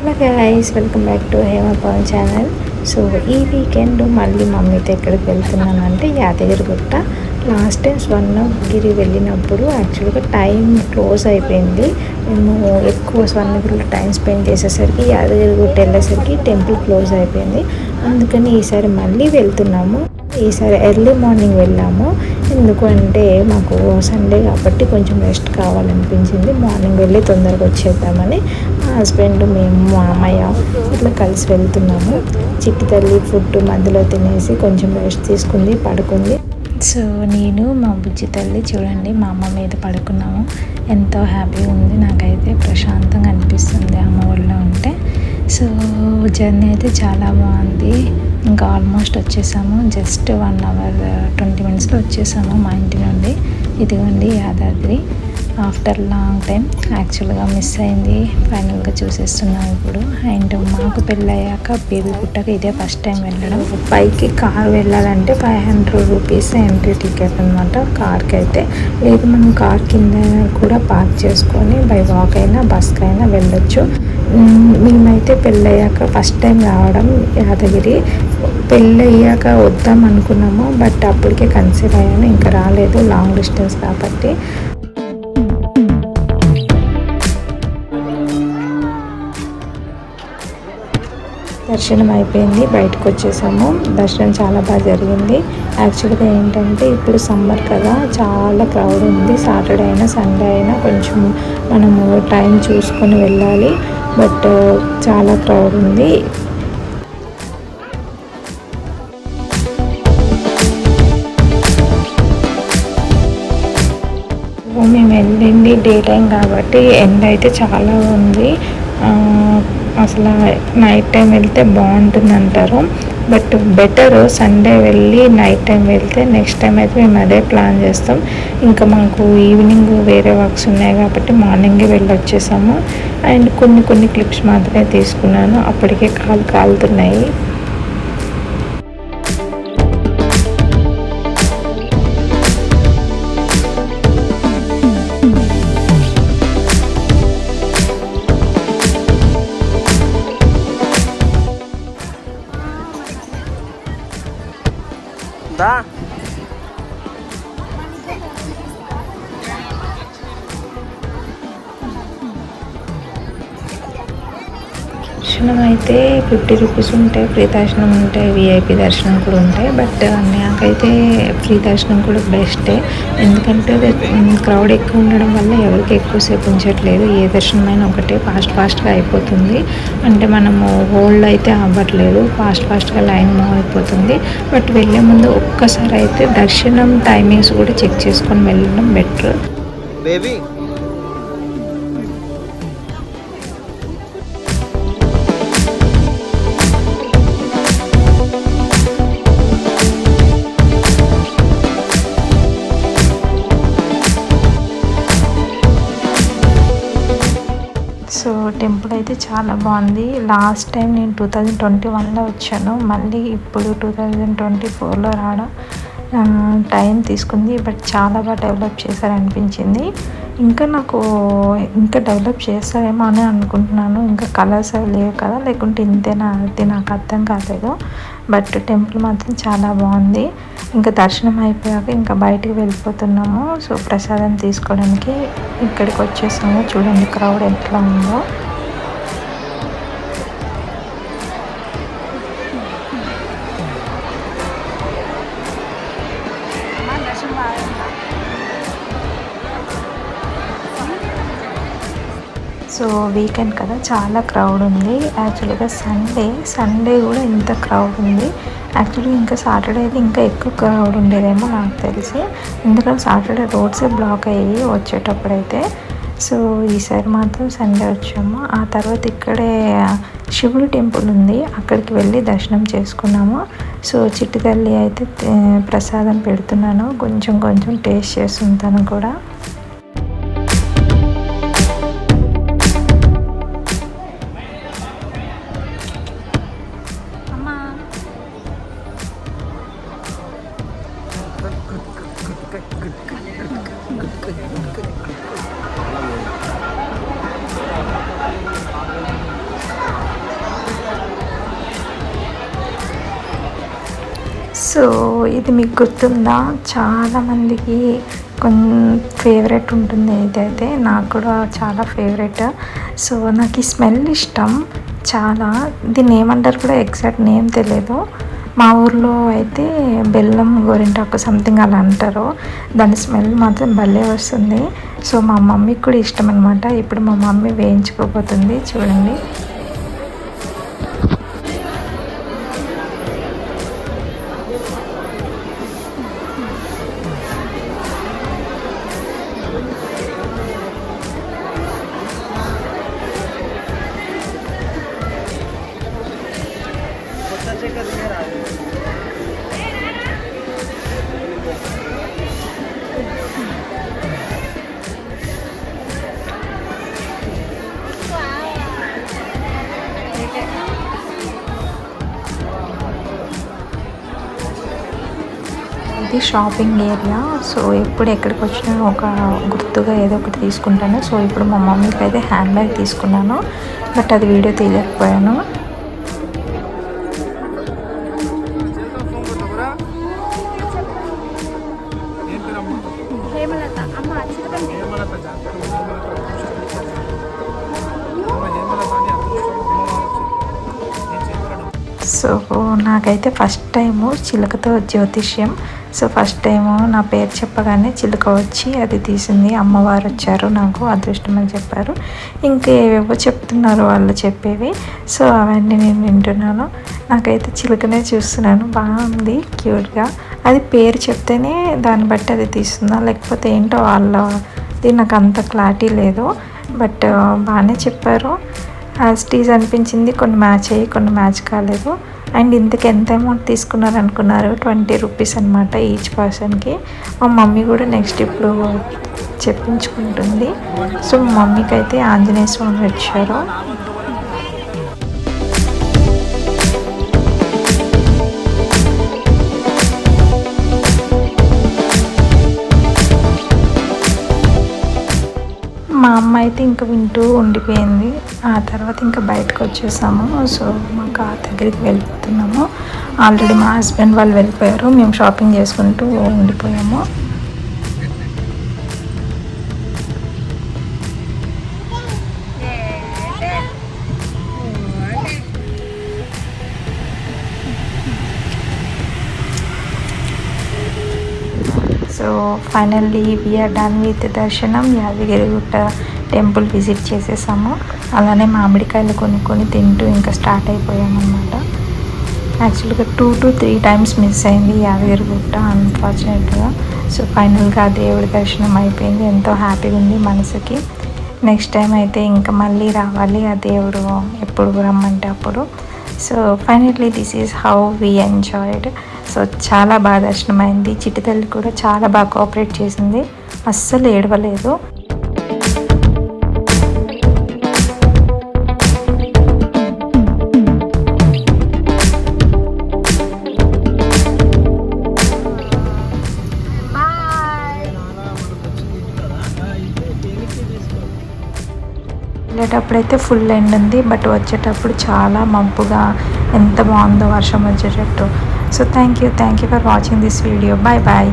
Hello guys welcome back to Hema Pavan channel so ఈ weekend మళ్ళీ మమ్మీతో ఎక్కడికి వెళ్తున్నానంటే యాదగిరిగుట్ట. లాస్ట్ టైం స్వర్ణగిరి వెళ్ళినప్పుడు యాక్చువల్గా టైం క్లోజ్ అయిపోయింది. మేము ఎక్కువ స్వర్ణగిరిలో టైం స్పెండ్ చేసేసరికి యాదగిరిగుట్ట వెళ్ళేసరికి టెంపుల్ క్లోజ్ అయిపోయింది. అందుకని ఈసారి మళ్ళీ వెళ్తున్నాము. ఈసారి ఎర్లీ మార్నింగ్ వెళ్ళాము. ఎందుకంటే మాకు సండే కాబట్టి కొంచెం రెస్ట్ కావాలనిపించింది. మార్నింగ్ వెళ్ళి తొందరగా వచ్చేద్దామని. హస్బెండ్ మేము మా అమ్మయ్య ఇట్లా కలిసి వెళ్తున్నాము. చిట్టి తల్లి ఫుడ్ మధ్యలో తినేసి కొంచెం రెస్ట్ తీసుకుంది పడుకుంది. సో నేను మా బుజ్జి తల్లి చూడండి మా అమ్మ మీద పడుకున్నాము. ఎంతో హ్యాపీగా ఉంది. నాకైతే ప్రశాంతంగా అనిపిస్తుంది అమ్మ ఒళ్ళో ఉంటే. సో జర్నీ అయితే చాలా బాగుంది. ఇంకా ఆల్మోస్ట్ వచ్చేసాము. జస్ట్ వన్ అవర్ ట్వంటీ మినిట్స్లో వచ్చేసాము మా ఇంటి నుండి. ఇదిగోండి యాదాద్రి. ఆఫ్టర్ లాంగ్ టైం యాక్చువల్గా మిస్ అయింది. ఫైనల్గా చూసేస్తున్నాం ఇప్పుడు. అండ్ మాకు పెళ్ళయ్యాక బేబీ పుట్టక ఇదే ఫస్ట్ టైం వెళ్ళడం. పైకి కార్ వెళ్ళాలంటే five hundred rupees entry ticket అనమాట కార్కి అయితే లేదు మనం కార్ కింద కూడా పార్క్ చేసుకొని బై వాక్ అయినా బస్కి అయినా వెళ్ళొచ్చు. మేమైతే పెళ్ళయ్యాక ఫస్ట్ టైం రావడం యాదగిరి. పెళ్ళయ్యాక వద్దాం అనుకున్నాము బట్ అప్పటికే కన్సీవ్ అయ్యాను. ఇంకా రాలేదు లాంగ్ డిస్టెన్స్ కాబట్టి. దర్శనం అయిపోయింది బయటకు వచ్చేసాము దర్శనం చాలా బాగా జరిగింది. యాక్చువల్గా ఏంటంటే ఇప్పుడు సమ్మర్ కదా చాలా క్రౌడ్ ఉంది. సాటర్డే అయినా సండే అయినా కొంచెం మనము టైం చూసుకొని వెళ్ళాలి. బట్ చాలా క్రౌడ్ ఉంది. మేము వెళ్ళింది డే టైం కాబట్టి ఎండ అయితే చాలా ఉంది. అసలు నైట్ టైం వెళ్తే బాగుంటుంది అంటారు బట్ బెటర్ సండే వెళ్ళి నైట్ టైం వెళ్తే నెక్స్ట్ టైం అయితే మేము అదే ప్లాన్ చేస్తాం. ఇంకా మాకు ఈవినింగ్ వేరే వర్క్స్ ఉన్నాయి కాబట్టి మార్నింగే వెళ్ళి వచ్చేసాము అండ్ కొన్ని కొన్ని క్లిప్స్ మాత్రమే తీసుకున్నాను. అప్పటికే కాలు కాలుతున్నాయి. tá? దర్శనం అయితే ఫిఫ్టీ రూపీస్ ఉంటాయి ఫ్రీ దర్శనం ఉంటాయి విఐపి దర్శనం కూడా ఉంటాయి. బట్ నాకైతే ఫ్రీ దర్శనం కూడా బెస్టే. ఎందుకంటే క్రౌడ్ ఎక్కువ ఉండడం వల్ల ఎవరికి ఎక్కువసేపు ఉంచట్లేదు. ఏ దర్శనమైనా ఒకటే ఫాస్ట్ ఫాస్ట్గా అయిపోతుంది. అంటే మనము హోల్డ్ అయితే అవ్వట్లేదు. ఫాస్ట్ ఫాస్ట్గా లైన్ మూవ్ అయిపోతుంది. బట్ వెళ్ళే ముందు ఒక్కసారి అయితే దర్శనం టైమింగ్స్ కూడా చెక్ చేసుకొని వెళ్ళడం బెటర్. బేబీ టెంపుల్ అయితే చాలా బాగుంది. లాస్ట్ టైం నేను టూ థౌజండ్ ట్వంటీ వన్లో వచ్చాను. మళ్ళీ ఇప్పుడు టూ థౌజండ్ ట్వంటీ ఫోర్లో రావడం టైం తీసుకుంది. బట్ చాలా బాగా డెవలప్ చేశారనిపించింది. ఇంకా నాకు ఇంకా డెవలప్ చేస్తారేమో అని అనుకుంటున్నాను. ఇంకా కలర్స్ అవి లేవు కదా లేకుంటే ఇంతేనా అది నాకు అర్థం కాలేదు. బట్ టెంపుల్ మాత్రం చాలా బాగుంది. ఇంకా దర్శనం అయిపోయాక ఇంకా బయటికి వెళ్ళిపోతున్నాము. సో ప్రసాదం తీసుకోవడానికి ఇక్కడికి వచ్చేసాము. చూడండి క్రౌడ్ ఎట్లా ఉందో. సో వీకెండ్ కదా చాలా క్రౌడ్ ఉంది. యాక్చువల్గా సండే సండే కూడా ఇంత క్రౌడ్ ఉంది. యాక్చువల్లీ ఇంకా సాటర్డే అయితే ఇంకా ఎక్కువ క్రౌడ్ ఉండేదేమో నాకు తెలిసి. ఎందుకంటే సాటర్డే రోడ్సే బ్లాక్ అయ్యి వచ్చేటప్పుడైతే. సో ఈసారి మాత్రం సండే వచ్చాము. ఆ తర్వాత ఇక్కడే శివుడి టెంపుల్ ఉంది. అక్కడికి వెళ్ళి దర్శనం చేసుకున్నాము. సో చిట్టి తల్లి అయితే ప్రసాదం పెడుతున్నాను. కొంచెం కొంచెం టేస్ట్ చేస్తుంటాను కూడా. సో ఇది మీకు గుర్తుందా? చాలామందికి కొన్ ఫేవరెట్ ఉంటుంది ఇదైతే. నాకు కూడా చాలా ఫేవరెట్ సో నాకు ఈ స్మెల్ ఇష్టం చాలా. దీన్ని ఏమంటారు కూడా ఎగ్జాక్ట్ నేమ్ తెలియదు మా ఊర్లో అయితే బెల్లం గోరింటాకు సంథింగ్ అలా అంటారు. దాని స్మెల్ మాత్రం భలే వస్తుంది. సో మా మమ్మీకి కూడా ఇష్టం అనమాట ఇప్పుడు మా మమ్మీ వేయించుకోబోతుంది. చూడండి. ఇది షాపింగ్ ఏరియా. సో ఎప్పుడు ఎక్కడికి వచ్చినా ఒక గుర్తుగా ఏదో ఒకటి తీసుకుంటాను. సో ఇప్పుడు మా మమ్మీకి అయితే హ్యాండ్ బ్యాగ్ తీసుకున్నాను. బట్ అది వీడియో తీయలేకపోయాను. సో నాకైతే ఫస్ట్ టైము చిలుకతో జ్యోతిష్యం. సో ఫస్ట్ టైము నా పేరు చెప్పగానే చిలుక వచ్చి అది తీసింది. అమ్మవారు వచ్చారు నాకు అదృష్టం అని చెప్పారు. ఇంకా ఏవేవో చెప్తున్నారు వాళ్ళు చెప్పేవి. సో అవన్నీ నేను వింటున్నాను. నాకైతే చిలుకనే చూస్తున్నాను. బాగుంది క్యూట్గా. అది పేరు చెప్తేనే దాన్ని బట్టి అది తీస్తుందా? లేకపోతే ఏంటో వాళ్ళ ఇది నాకు అంత క్లారిటీ లేదు. బట్ బాగానే చెప్పారు. యాజ్ టీజ్ అనిపించింది. కొన్ని మ్యాచ్ అయ్యి కొన్ని మ్యాచ్ కాలేదు. అండ్ ఇంతకు ఎంత అమౌంట్ తీసుకున్నారు అనుకున్నారు ట్వంటీ రూపీస్ అనమాట ఈచ్ పర్సన్కి మా మమ్మీ కూడా నెక్స్ట్ ఇప్పుడు చెప్పించుకుంటుంది. సో మా మమ్మీకి అయితే ఆంజనేయ స్వామి వచ్చారు. మా అమ్మ అయితే ఇంకా వింటూ ఉండిపోయింది. ఆ తర్వాత ఇంకా బయటకు వచ్చేసాము. సో మా కార్ దగ్గరికి వెళ్ళిపోతున్నాము. ఆల్రెడీ మా హస్బెండ్ వాళ్ళు వెళ్ళిపోయారు. మేము షాపింగ్ చేసుకుంటూ ఉండిపోయాము. So finally we are done with దర్శనం యాదగిరిగుట్ట టెంపుల్ విజిట్ చేసేసాము. అలానే మామిడికాయలు కొనుక్కొని తింటూ ఇంకా స్టార్ట్ అయిపోయామన్నమాట. యాక్చువల్గా two to three times miss అయింది యాదగిరిగుట్ట అన్ఫార్చునేట్గా సో ఫైనల్గా దేవుడి దర్శనం అయిపోయింది. ఎంతో హ్యాపీగా ఉంది మనసుకి. నెక్స్ట్ టైం అయితే ఇంకా మళ్ళీ రావాలి ఆ దేవుడు ఎప్పుడు రమ్మంటే అప్పుడు. So finally this is how we enjoyed so చాలా బాగా దర్శనం అయింది చిట్టితల్లి కూడా చాలా బాగా కోఆపరేట్ చేసింది. అస్సలు ఏడవలేదు. అయితే ఫుల్ ఎండ్ ఉంది బట్ వచ్చేటప్పుడు చాలా మంపుగా ఎంత బాగుందో వర్షం వచ్చేటట్టు. So thank you thank you for watching this video bye bye